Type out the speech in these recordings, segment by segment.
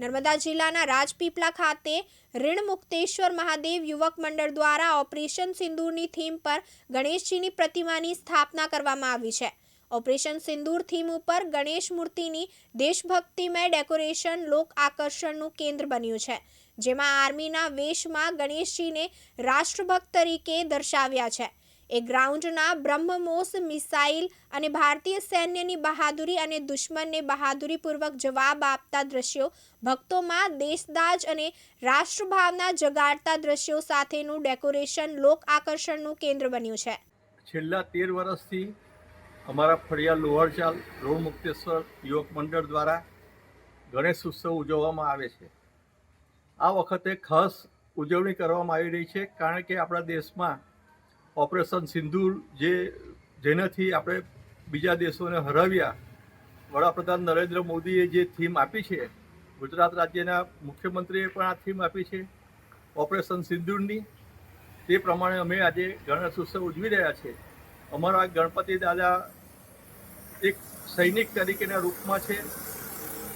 નર્મદા જિલ્લાના રાજપીપળા ખાતે ઋણ મુક્તેશ્વર મહાદેવ યુવક મંડળ દ્વારા ઓપરેશન સિંદૂરની થીમ પર ગણેશજીની પ્રતિમાની સ્થાપના કરવામાં આવી છે. ઓપરેશન સિંદૂર થીમ ઉપર ગણેશ મૂર્તિની દેશભક્તિમય ડેકોરેશન લોક આકર્ષણનું કેન્દ્ર બન્યું છે, જેમાં આર્મીના વેશમાં ગણેશજીને રાષ્ટ્રભક્ત તરીકે દર્શાવ્યા છે. એ ગ્રાઉન્ડના બ્રહ્મમોસ મિસાઇલ અને ભારતીય સૈન્યની બહાદુરી અને દુશ્મનને બહાદુરીપૂર્વક જવાબ આપતા દ્રશ્યો, ભક્તોમાં દેશદાજ અને રાષ્ટ્રભાવના જગાડતા દ્રશ્યો સાથેનું ડેકોરેશન લોક આકર્ષણનું કેન્દ્ર બન્યું છે. છેલ્લા તેર વર્ષથી અમારા ફળિયા લોહરચાલ રોડ મુક્તેશ્વર યુવક મંડળ દ્વારા ગણેશ ઉત્સવ ઉજવવામાં આવે છે. આ વખતે ખાસ ઉજવણી કરવામાં આવી રહી છે, કારણ કે આપણા દેશમાં ઓપરેશન સિંદૂર જે જેનાથી આપણે બીજા દેશોને હરાવ્યા, વડાપ્રધાન નરેન્દ્ર મોદીએ જે થીમ આપી છે, ગુજરાત રાજ્યના મુખ્યમંત્રીએ પણ આ થીમ આપી છે, ઓપરેશન સિંદૂરની તે પ્રમાણે અમે આજે ગણેશ ઉત્સવ ઉજવી રહ્યા છીએ. અમારા ગણપતિ દાદા એક સૈનિક તરીકેના રૂપમાં છે,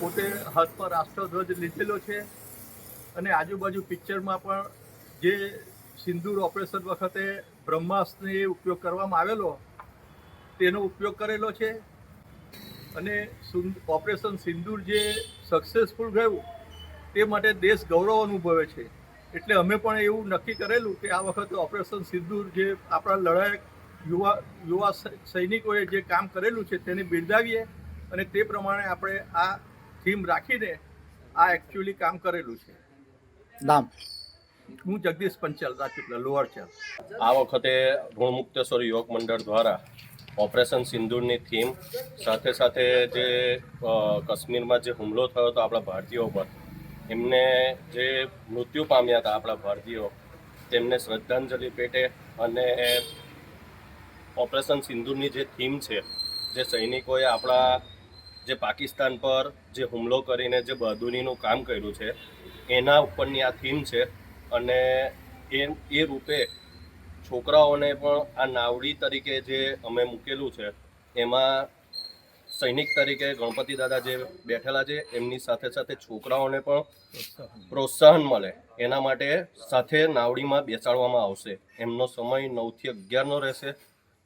પોતે હાથ પર રાષ્ટ્રધ્વજ લીધેલો છે અને આજુબાજુ પિક્ચરમાં પણ જે સિંદૂર ઓપરેશન વખતે બ્રહ્માસ્ત્રને ઉપયોગ કરવામાં આવેલો, તેનો ઉપયોગ કરેલો છે. અને ઓપરેશન સિંદૂર જે સક્સેસફુલ ગયું, તે માટે દેશ ગૌરવ અનુભવે છે. એટલે અમે પણ એવું નક્કી કરેલું કે આ વખતે ઓપરેશન સિંદૂર જે આપણા લડાયક યુવા યુવા સૈનિકોએ જે કામ કરેલું છે તેને બિરદાવીએ અને તે પ્રમાણે આપણે આ થીમ રાખીને આ એકચ્યુઅલી કામ કરેલું છે. નામ? હું જગદીશ પંચાલ રાજપીપળા, લોઅર ચાલ આ વખતે ઋણમુક્તેશ્વર યોગ મંડળ દ્વારા ઓપરેશન સિંદૂરની થીમ સાથે સાથે જે કાશ્મીરમાં જે હુમલો થયો હતો આપણા ભારતીયો પર એમને જે મૃત્યુ પામ્યા હતા આપણા ભારતીયો, તેમને શ્રદ્ધાંજલિ પેટે અને ઓપરેશન સિંદૂરની જે થીમ છે, જે સૈનિકોએ આપણા જે પાકિસ્તાન પર જે હુમલો કરીને જે બહાદુરીનું કામ કર્યું છે, એના ઉપરની આ થીમ છે અને એ એ રૂપે છોકરાઓને પણ આ નાવડી તરીકે જે અમે મૂકેલું છે એમાં સૈનિક તરીકે ગણપતિ દાદા જે બેઠેલા છે એમની સાથે સાથે છોકરાઓને પણ પ્રોત્સાહન. મળે. એના માટે સાથે નાવડીમાં બેસાડવામાં આવશે. એમનો સમય નવથી અગિયારનો રહેશે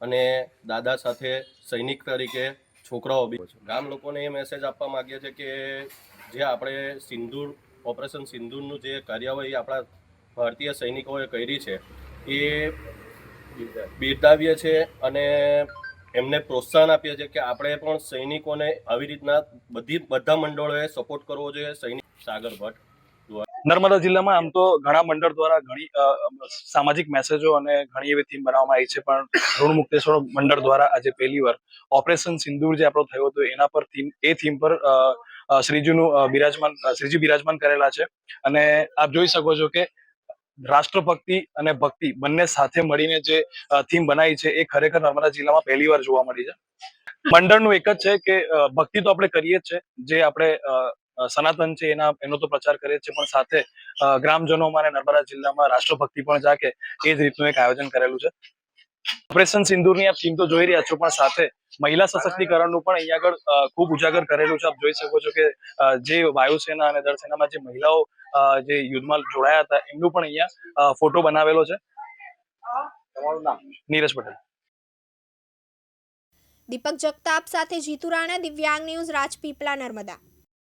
અને દાદા સાથે સૈનિક તરીકે છોકરાઓ બી ગામ લોકોને એ મેસેજ આપવા માગીએ છીએ કે જે આપણે સિંદૂર ઓપરેશન સિંદૂરનું જે કાર્યવાહી આપણા ભારતીય સૈનિકોએ કરી છે, એ બિરદાવીએ છે અને એમને પ્રોત્સાહન આપીએ છીએ કે આપણે પણ સૈનિકોને આવી રીતના બધી, બધા મંડળોએ સપોર્ટ કરવો જોઈએ, સૈનિક સાગર ભટ્ટ નર્મદા જિલ્લામાં આમ તો ઘણા મંડળ દ્વારા ઘણી સામાજિક મેસેજો અને ઘણી એવી થીમ બનાવવામાં આવી છે, પણ ઋણ મુક્તેશ્વર મંડળ દ્વારા આજે પહેલી વાર ઓપરેશન સિંદૂર જે આપણો થયો હતો, એના પર થીમ એ થીમ પર શ્રીજીનું બિરાજમાન શ્રીજી બિરાજમાન કરેલા છે. અને આપ જોઈ શકો છો કે રાષ્ટ્રભક્તિ અને ભક્તિ બંને સાથે મળીને જે થીમ બનાવી છે, એ ખરેખર નર્મદા જિલ્લામાં પહેલી વાર જોવા મળી છે. મંડળનું એક જ છે કે ભક્તિ તો આપણે કરીએ જ છે, જે આપણે સનાતન છે, એના, એનો તો પ્રચાર કરીએ છીએ પણ સાથે ગ્રામજનોમાં અને નર્મદા જિલ્લામાં રાષ્ટ્રભક્તિ પણ જાગે એ જ રીતનું એક આયોજન કરેલું છે. ઓપરેશન સિંદૂરની આપ થીમ તો જોઈ રહ્યા છો, પણ સાથે મહિલા સશક્તિકરણનું પણ અહીંયા આગળ ખૂબ ઉજાગર કરેલું છે. આપ જોઈ શકો છો કે જે વાયુસેના અને દળસેનામાં જે મહિલાઓ જે યુદ્ધમાં જોડાયા હતા એમનું પણ અહીંયા ફોટો બનાવેલો છે. નીરજ પટેલ. દીપક જગતાપ સાથે જીતુ રાણા દિવ્યાંગ ન્યૂઝ રાજપીપળા નર્મદા.